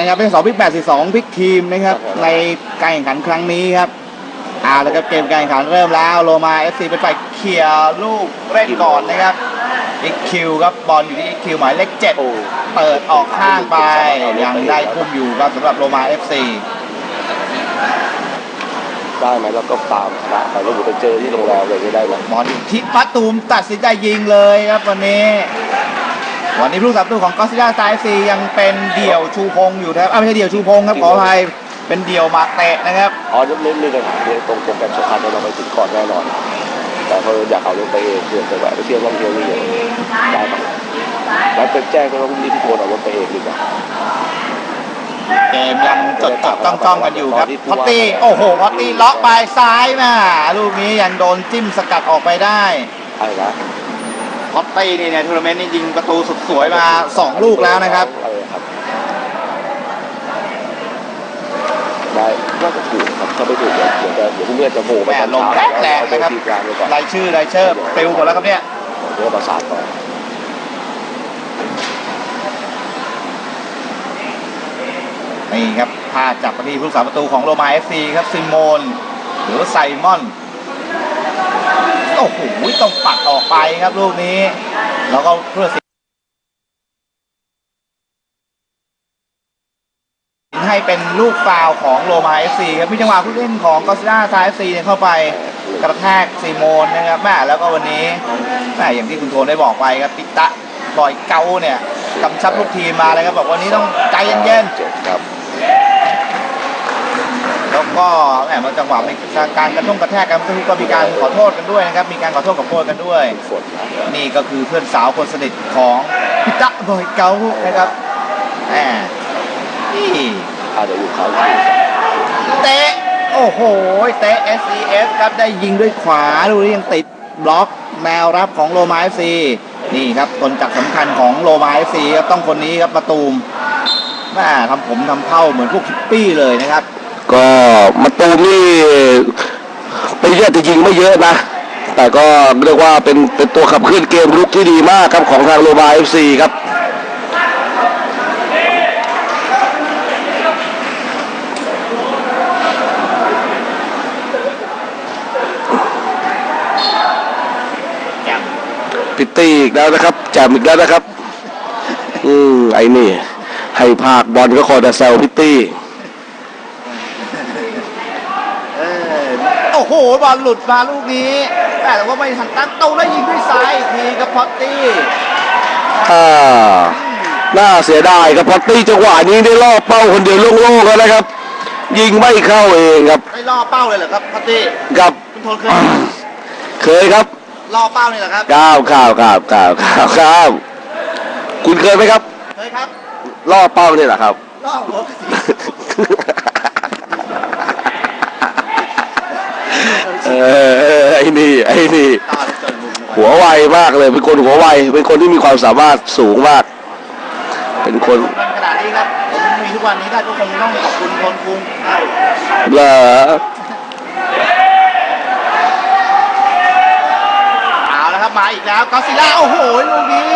นะครับเป็นสองพลิกแปดสิบสองพลิกทีมนะครับในการแข่งขันครั้งนี้ครับเอาแล้วครับเกมการแข่งขันเริ่มแล้วโลมาเอฟซีเป็นฝ่ายเคลียร์ลูกเล่นก่อนนะครับอีคิวครับบอลอยู่ที่อีคิวหมายเลขเจ็ดโอ้เปิดออกข้างไปยังได้ทุ่มอยู่ครับสำหรับโลมาเอฟซีได้ไหมแล้วก็ตามชนะไปแล้วอยู่ไปเจอที่โรงแรมเลยไม่ได้ไหมบอลอยู่ที่พัตูมตัดสินใจยิงเลยครับวันนี้ วันนี้ผู้สับตัวของกอซิล่าไซซียังเป็นเดี่ยวชูพงอยู่นะครับอ้าวไม่ใช่เดี่ยวชูพงครับขออภัยเป็นเดี่ยวมาเตะนะครับอ๋อจะไม่มีปัญหาเนี่ยตรงโปรแกรมสำคัญเราไปถึงก่อนแน่นอน แต่พออยากเอาลงไปเองเพื่อจะแวะไปเที่ยวท่องเที่ยวนี่อย่างได้ครับแล้วเป็นแจ้งก็ต้องรีบโทรเอารถไปเองดีกว่าเกมยังจดจดจ้องจ้องๆกันอยู่ครับพอตตี้โอ้โหพอตตี้ล็อกไปซ้ายมาลูกนี้ยังโดนจิ้มสกัดออกไปได้ใช่นะ พอตตี้นี่เนี่ยทัวร์นาเมนต์นี่ยิงประตูสุดสวยมาสองลูกแล้วนะครับ เออครับ ได้น่าจะถูกครับถ้าไม่ถูกเดี๋ยวเดี๋ยวจะเดี๋ยวพรุ่งนี้จะโผล่ไปแม่ตอนลงเช้าแรงๆนะครับเอาไปทีกลางไปก่อนรายชื่อรายชื่อปลิวหมดแล้วครับเนี่ย เดี๋ยวประสานก่อนนี่ครับพาจับมาที่ผู้สาประตูของโรมาเอฟซีครับซิโมน หรือไซมอน โอ้โหต้องปัดออกไปครับลูกนี้ แล้วก็เพื่อสิให้เป็นลูกฟาวของโรมาเอฟซีครับมีจังหวะผู้เล่นของกอซิล่าไซเอฟซีเนี่ยเข้าไปกระแทกซีโมนนะครับแม่แล้วก็วันนี้แม่อย่างที่คุณโทนได้บอกไปครับปิตะบอยเกาเนี่ยกำชับลูกทีมมาเลยครับบอกวันนี้ต้องใจเย็นๆครับ แล้วก็แหมมันจังหวะมีการกระทุ่งกระแทกกันก็มีการขอโทษกันด้วยนะครับ มีการขอโทษขอโทษกันด้วย นี่ก็คือเพื่อนสาวคนสนิทของพิตะบอยเกานะครับแหมนี่อาจจะอยู่เขาอยู่เตะโอ้โหเตะ SES ครับได้ยิงด้วยขวาดูยังติดบล็อกแนวรับของโลมา FC นี่ครับคนจักรสำคัญของโลมา FC ครับต้องคนนี้ครับประตูมแม่ทำผมทำเท่าเหมือนพวกคิปปี้เลยนะครับ ก็มาตูมนี่เป็นเยอะจะยิงไม่เยอะนะ แต่ก็เรียกว่าเป็นเป็นตัวขับเคลื่อนเกมรุกที่ดีมากครับของทางโรบาเอฟซีครับพิตตี้อีกแล้วนะครับแจมอีกแล้วนะครับ อืมไอ้นี่ ให้ภาคบอลก็คอยแต่แซวพิตตี้ เออ โอ้โหบอลหลุดมาลูกนี้แต่ว่าไม่ทันตั้งตู้แล้วยิงด้วยซ้ายอีกทีครับพอตตี้อ่าน่าเสียดายครับพอตตี้จังหวะนี้ได้ล่อเป้าคนเดียวโล่งๆแล้วนะครับ ยิงไม่เข้าเองครับไม่ล่อเป้าเลยเหรอครับพอตตี้กับคุณโทนเคยเคยครับล่อเป้านี่เหรอครับก้าวข้าวข้าวข้าวข้าวข้าวคุณเคยไหมครับเคยครับล่อเป้าเนี่ยเหรอครับล่อหัว ออไอ้นี่ไอ้นี่ ตาจนมุมหัวไวมากเลย เป็นคนหัวไว เป็นคนที่มีความสามารถสูงมาก เป็นคนกันขนาดนี้ครับผมมีทุกวันนี้ได้ก็คงต้องขอบคุณโทนคุงเหรอเอาละครับมาอีกแล้วกอซิล่าโอ้โหลูกนี้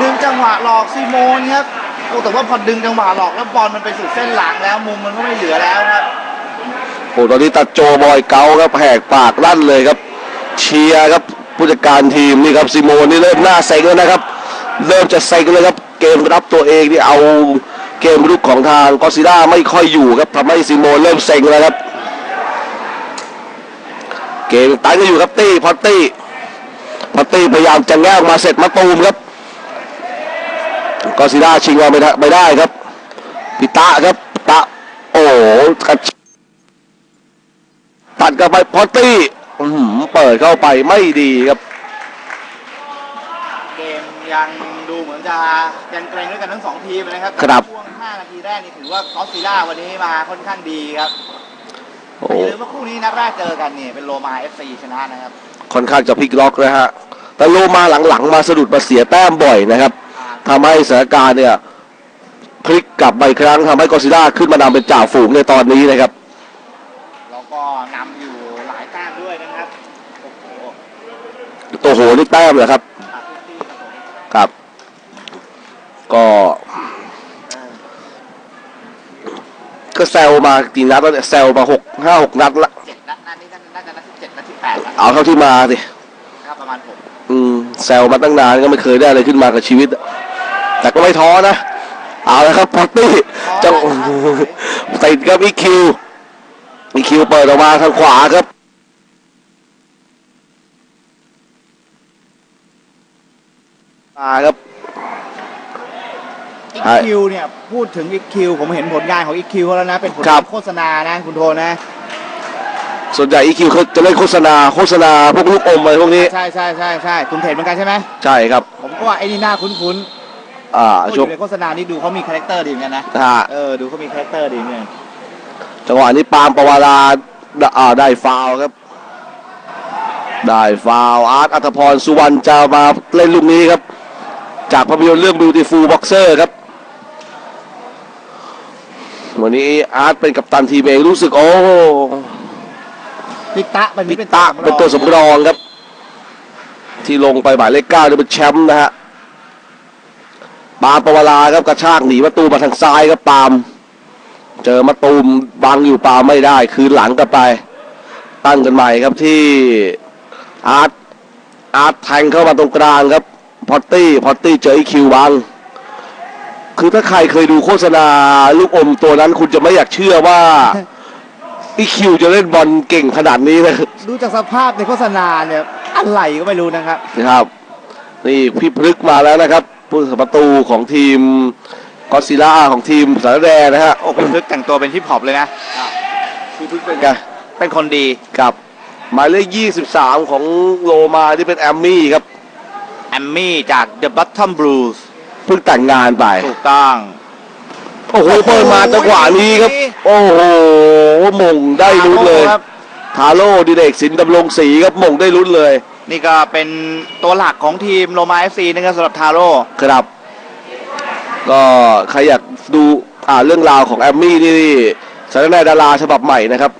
ดึงจังหวะหลอกซีโมนครับโอ้แต่ว่าพอดึงจังหวะหลอกแล้วบอลมันไปสู่เส้นหลังแล้วมุมมันก็ไม่เหลือแล้วครับ โอ้ตอนนี้ตัดโจบอยเกาครับแหกปากลั่นเลยครับ เชียร์ครับผู้จัดการทีมนี่ครับซิโมนนี่เริ่มหน้าเซ็งแล้วนะครับ เริ่มจะเซ็งเลยครับ เกมรับตัวเองนี่เอาเกมรุกของทางกอซิล่าไม่ค่อยอยู่ครับทำให้ซิโมนเริ่มเซ็งแล้วครับ เกมตันก็อยู่ครับตี้พอตตี้พอตตี้พยายามจะแง่ออกมาเสร็จมาตูมครับกอซิล่าชิงมาไม่ได้ไม่ได้ครับพิตะครับตะโอ้กระ ตัดกันไปพอตตี้อื้อหือเปิดเข้าไปไม่ดีครับ เกมยังดูเหมือนจะยังเกรงด้วยกันทั้งสองทีมนะครับครับช่วง 5 นาทีแรกนี่ถือว่ากอซิล่าวันนี้มาค่อนข้างดีครับโอ้อย่าลืมว่าคู่นี้นัดแรกเจอกันนี่เป็นโลมาเอฟซีชนะนะครับ ค่อนข้างจะพลิกล็อกนะฮะ แต่โลมาหลังๆ มาสะดุดมาเสียแต้มบ่อยนะครับอ่าทำให้สถานการณ์เนี่ยพลิกกลับมาอีกครั้งทำให้กอซิล่าขึ้นมานำเป็นจ่าฝูงในตอนนี้นะครับ แล้วก็นำอยู่หลายแต้มด้วยนะครับ โอ้โห ตัวโหนี่แต้มเหรอครับอาร์ตี้ครับผมครับ ก็เออก็แซวมากี่นัดแล้วเนี่ยแซวมาหกห้าหกนัดละเจ็ดนัดนัดนี้น่าจะนัดที่เจ็ดนัดที่แปดละเอาเท่าที่มาสิครับประมาณหกอืมแซวมาตั้งนานก็ไม่เคยได้อะไรขึ้นมากับชีวิตอะแต่ก็ไม่ท้อนะ เอาละครับพอตตี้จังติดกับอีคิวอีคิวเปิดออกมาทางขวาครับ มาครับ อีคิวเนี่ยพูดถึงอีคิวผมเห็นผลงานของอีคิวเขาแล้วนะ เป็นผลครังาบ นโฆษณานะคุณโทนะ ส่วนใหญ่อีคิวเขาจะเล่นโฆษณาโฆษณาพวกลูกอมอะไรพวกนี้ ใช่ใช่ใช่ใช่คุณเห็นเหมือนกันใช่ไหมใช่ครับ ผมก็ว่าไอ้นี่หน้าคุ้นอ่าๆพูดอช่วงยู่ในโฆษณานี่ดูเขามีคาแรคเตอร์ดีเหมือนกันนะฮะเออดูเขามีคาแรคเตอร์ดีเหมือนกันจังหวะนี้ปาล์มปวาราได้อ่าได้ฟาวล์ครับ ได้ฟาวล์อาร์ตอัธพรสุวรรณจะมาเล่นลูกนี้ครับ จากภาพยนตร์เรื่อง Beautiful Boxer ครับ วันนี้อาร์ตเป็นกัปตันทีมเองรู้สึก โอ้พิตะเป็นพิตะเป็นตัวสำรองครับ ที่ลงไปหมายเลขเก้าเนี่ยเป็นแชมป์นะฮะปาล์มปวาราครับกระชากหนีประตูมาทางซ้ายครับปาล์มเจอมาตูมบังอยู่ปาไม่ได้ คืนหลังกลับไป ตั้งกันใหม่ครับที่อาร์ตอาร์ตแทงเข้ามาตรงกลางครับ พอตตี้พอตตี้เจอไอคิวบัง คือถ้าใครเคยดูโฆษณาลูกอมตัวนั้นคุณจะไม่อยากเชื่อว่าไอคิวจะเล่นบอลเก่งขนาดนี้นะดูจากสภาพในโฆษณาเนี่ยอะไรก็ไม่รู้นะครับนะครับ นี่พี่พฤกษ์มาแล้วนะครับผู้สาประตูของทีมกอซิล่าของทีมสารแดนะฮะโอ้คุณพึกแต่งตัวเป็นฮิปฮอปเลยนะพี่พฤกษ์เป็นไงเป็นคนดีกับหมายเลข 23 ของโลมาที่เป็นแอมมี่ครับ แอมมี่จาก The Bottom Blues เพิ่งแต่งงานไป ถูกต้อง โอ้โหเปิดมาจังหวะนี้ครับ โอ้โหหมงได้ลุ้นเลยครับทาโร่ดิเรกสินดำรงศรีครับหมงได้ลุ้นเลย นี่ก็เป็นตัวหลักของทีมโรมาเอฟซีนะครับสำหรับทาโร่ครับ ก็ใครอยากดูอ่าเรื่องราวของแอมมี่นี่สารแหนดาราฉบับใหม่นะครับ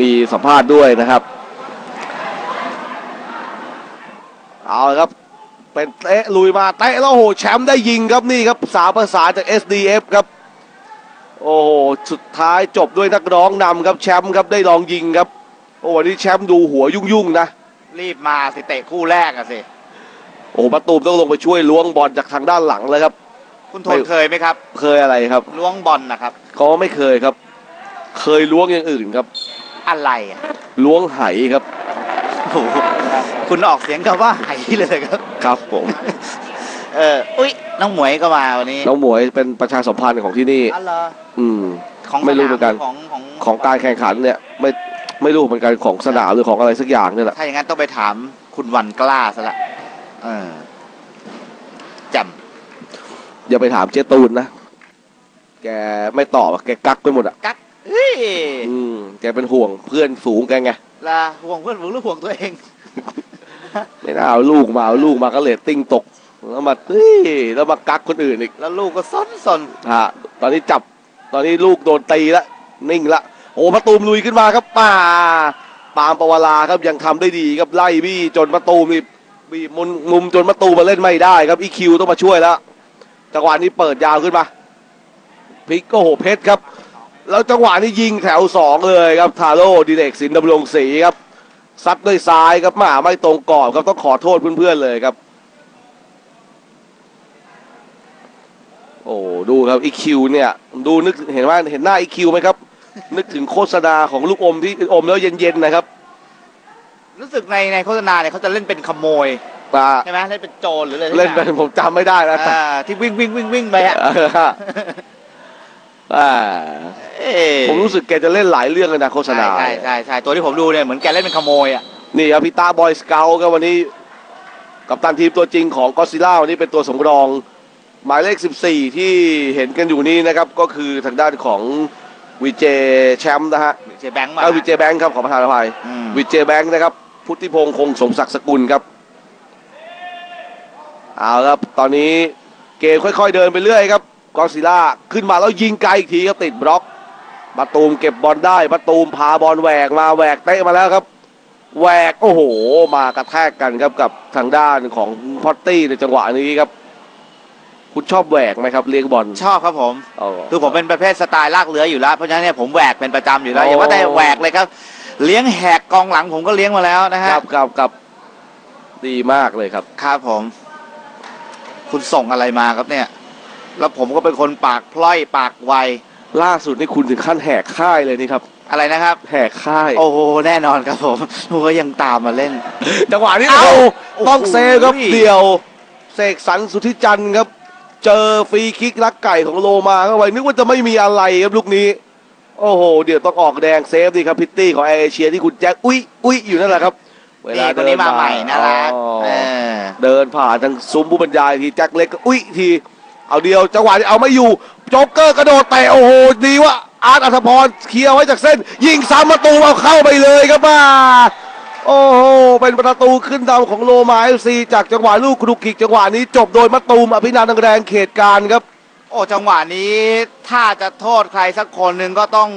มีสัมภาษณ์ด้วยนะครับ เอาละครับ เป็นเตะลุยมาเตะแล้วโอ้โหแชมป์ได้ยิงครับนี่ครับสาวภาษานจาก SDF ครับโอ้โหสุดท้ายจบด้วยนักร้องนำครับแชมป์ครับได้ลองยิงครับ โอ้วันนี้แชมป์ดูหัวยุ่งๆนะ รีบมาสิเตะคู่แรกอะสิโอ้โหประตูมต้องลงไปช่วยล้วงบอลจากทางด้านหลังเลยครับ คุณโทนเคยไหมครับ เคยอะไรครับล้วงบอลนะครับ ก็ไม่เคยครับ เคยล้วงอย่างอื่นครับ อะไรอะล้วงไหครับโอ้โหคุณออกเสียงกับว่าไหเลยครับ ครับผมเอออุ้ยน้องหมวยก็มาวันนี้น้องหมวยเป็นประชาสัมพันธ์ของที่นี่อ๋อเหรออืมของไม่รู้เหมือนกันของของของการแข่งขันเนี่ยไม่ไม่รู้เหมือนกันของสนามหรือของอะไรสักอย่างเนี่ยแหละถ้าอย่างนั้นต้องไปถามคุณวันกล้าซะละเออจอย่าไปถามเจ๊ตูนนะแกไม่ตอบอะแกกักไปหมดอะำกักเฮ้ยอืมแกเป็นห่วงเพื่อนฝูงแกไง ลาห่วงเพื่อนฝูงหรือห่วงตัวเอง ไม่น่าเอาลูกมาเอาลูกมาก็เลตติ้งตก แล้วมาเฮ้ยแล้วมากักคนอื่นอีกแล้วลูกก็ซนสนฮะตอนนี้จับตอนนี้ลูกโดนตีละนิ่งละโอ้ประตูมลุยขึ้นมาครับป่าปาล์มปวาราครับยังทำได้ดีครับไล่บี้จนประตูมนี่บีบมุมมุมจนประตูมาเล่นไม่ได้ครับอีคิวต้องมาช่วยแล้วจังหวะนี้เปิดยาวขึ้นมาพลิกก็โหเพชรครับ แล้วจังหวะนี้ยิงแถวสองเลยครับทาโร่ดิเรกสินดำรงศรีครับซัดด้วยซ้ายครับหมาไม่ตรงกรอบครับต้องขอโทษเพื่อนๆเลยครับ โอ้ดูครับอีคิวเนี่ย ดูนึกเห็นว่าเห็นหน้าอีคิวไหมครับ นึกถึงโฆษณาของลูกอมที่อมแล้วเย็นๆนะครับ รู้สึกในในโฆษณาเนี่ยเขาจะเล่นเป็นขโมยมาใช่ไหมเล่นเป็นโจรหรืออะไรสักเล่นไปอย่างผมจำไม่ได้แล้วอ่าที่วิ่งวิ่งวิ่งวิ่งไปอะ อ่าเอ้ยผมรู้สึกแกจะเล่นหลายเรื่องเลยนะโฆษณา ใช่ใช่ใช่ตัวที่ผมดูเนี่ยเหมือนแกเล่นเป็นขโมยอะ นี่ครับพี่ตาบอยสเกลก็วันนี้ กับตันทีมตัวจริงของก็ซิล่าวันนี้เป็นตัวสำรอง หมายเลข 14 ที่เห็นกันอยู่นี้นะครับ ก็คือทางด้านของวีเจแชมป์นะฮะเจแบงค์มาเอาวีเจแบงค์ครับขอประทานอภัยอืมวิเจแบงค์นะครับ พุทธิพงศ์คงสมศักดิ์สกุลครับเอาครับตอนนี้เกมค่อย ๆ เดินไปเรื่อยครับ กอซิล่าขึ้นมาแล้วยิงไกลอีกทีครับติดบล็อกมาตูมเก็บบอลได้มาตูมพาบอลแหวกมาแหวกเตะมาแล้วครับแหวกโอ้โห มากระแทกกันครับกับทางด้านของพอตตี้ในจังหวะนี้ครับ คุณชอบแหวกไหมครับเลี้ยงบอลชอบครับผมอ๋อคือผมเป็นประเภทสไตล์ลากเรืออยู่แล้วเพราะฉะนั้นเนี่ยผมแหวกเป็นประจำอยู่แล้วโอ้อย่าว่าแต่แหวกเลยครับ เลี้ยงแหกกองหลังผมก็เลี้ยงมาแล้วนะคฮะรับครับครับดีมากเลยครับครับผม คุณส่งอะไรมาครับเนี่ย แล้วผมก็เป็นคนปากพล่อยปากไว ล่าสุดนี่คุณถึงขั้นแหกค่ายเลยนี่ครับ อะไรนะครับ แหกค่ายโอ้โหแน่นอนครับผมโอ้ยังตามมาเล่น จังหวะนี้เอ้าโอ้โอ้โห ต้องเซฟครับเดี่ยว เสกสรรสุทธิจันทร์ครับ เจอฟรีคิกลักไก่ของโลมาเข้าไปนึกว่าจะไม่มีอะไรครับลูกนี้ โอ้โห เดี๋ยวต้องออกแดงเซฟดีครับพิตตี้ของแอร์เอเชียที่คุณแจ็คอุ้ยอุ้ยอยู่นั่นแหละครับเวนี่ลาคนนี้มาใหม่น่ารักอ๋อ เออ เดินผ่านทางซุ้มผู้บรรยายทีแจ็คเล็กก็อุ้ยที เอาเดียวจังหวะที่เอาไม่อยู่โจ๊กเกอร์กระโดดเตะโอ้โหดีว่าอาร์ตอัธพรเคลียร์ไว้จากเส้น ยิงซ้ำประตูเอาเข้าไปเลยครับมาโอ้โหเป็นประตูขึ้นดาวของโลมาเอฟซีจากจังหวะลูกครุกิกจังหวะนี้จบโดยมะตูมอภินันท์แรงเขตการครับ โอ้จังหวะนี้ถ้าจะโทษใครสักคนหนึ่งก็ต้อง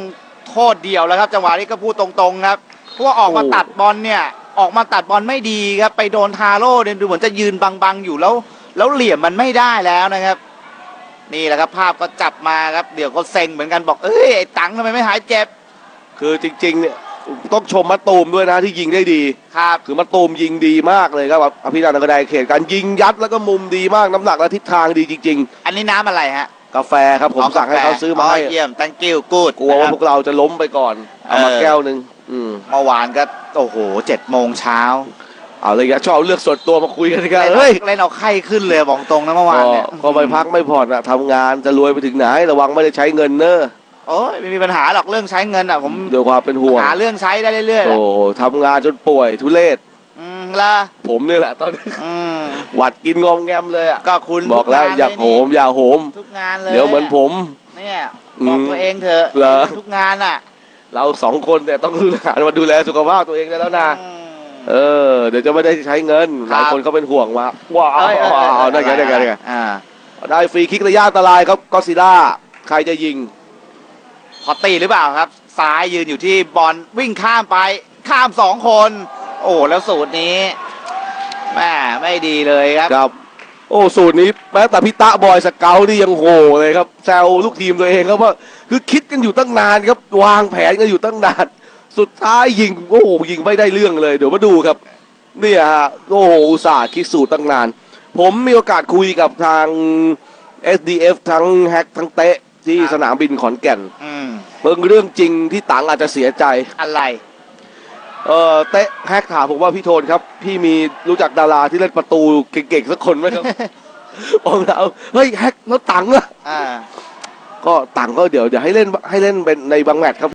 โทษเดียวแล้วครับ จังหวะนี้ก็พูดตรงๆครับเพราะว่าออกมาตัดบอลเนี่ยออกมาตัดบอลไม่ดีครับไปโดนทาโร่เนี่ยดูเหมือนจะยืนบังๆอยู่แล้ว แล้วเหลี่ยมมันไม่ได้แล้วนะครับ นี่แหละครับภาพก็จับมาครับ เดี๋ยวก็เซ็งเหมือนกันบอก เอ้ยไอ้ตังค์ทำไมไม่หายเจ็บ คือจริงๆเนี่ยต้องชมมะตูมด้วยนะที่ยิงได้ดี ครับ คือมะตูมยิงดีมากเลยครับอภินันท์แรงเขตการยิงยัดแล้วก็มุมดีมากน้ำหนักและทิศทางดีจริง อันนี้น้ำอะไรฮะๆ กาแฟครับผมสั่งให้เขาซื้อมาให้เยี่ยม thank you good กลัวว่านะพควรับกเราจะล้มไปก่อน เอามาเออ แก้วหนึ่งอืม เมื่อวานก็ โอ้โหเจ็ดโมงเช้า เอาเลยครับชอบเลือกส่วนตัวมาคุยกันกันเล่นเฮ้ยเล่นเอาไข้ขึ้นเลยบอกตรงนะเมื่อวานเนี่ยก็ก็ไปพักไม่ผ่อนอะทำงานจะรวยไปถึงไหนระวังไม่ได้ใช้เงินเนอะโอ้ยไม่มีปัญหาหรอกเรื่องใช้เงินอะผมด้วยความเป็นห่วงหาเรื่องใช้ได้เรื่อยๆแหโอ้ละทำงานจนป่วยทุเรศอืมละผมเนี่ยแหละตอนนี้อืมหวัดกินงอมแงมเลยอะก็คุณบอกแล้วทุงนอย่าโหมอย่าโหมทุกงานเลยเดี๋ยวเหมือนผมเนี่ยอืมบอกตัวเองเถอะเหรอทุกงานอะ เราสองคนเนี่ยต้องหันมาดูแลสุขภาพตัวเองได้แล้วนะอืม เออ เดี๋ยวจะไม่ได้ใช้เงิน หลายคนเขาเป็นห่วงมาว้าวเอ้ยเอ้ยเอ้ยเอาได้ไงได้ไงได้ไงอ่าได้ฟรีคิกระยะอันตรายครับก็ซิล่าใครจะยิงพอตีหรือเปล่าครับ ซ้ายยืนอยู่ที่บอลวิ่งข้ามไปข้ามสองคน โอ้แล้วสูตรนี้แม่ไม่ดีเลยครับครับ โอ้สูตรนี้แม้แต่พี่ตะบอยสเกลนี่ยังโหเลยครับแซวลูกทีมตัวเองครับว่าคือคิดกันอยู่ตั้งนานครับ วางแผนกันอยู่ตั้งนาน สุดท้ายยิงโอ้โหยิงไม่ได้เรื่องเลย เดี๋ยวมาดูครับเนี่ยฮะโอ้โหอุตส่าห์คิดสูตรตั้งนาน ผมมีโอกาสคุยกับทาง SDF ทั้งแฮกทั้งเตะที่ครับสนามบินขอนแก่นอืมเพิ่งเรื่องจริงที่ตังอาจจะเสียใจ อะไร เออเตะแฮกถามผมว่าพี่โทนครับ พี่มีรู้จักดาราที่เล่นประตูเก่งๆสักคนไหมครับ ผมถามเฮ้ยแฮกแล้วตังค์อะอ่า ก็ตังค์ก็เดี๋ยวเดี๋ยวให้เล่นให้เล่นเป็นในบางแมตช์ครับ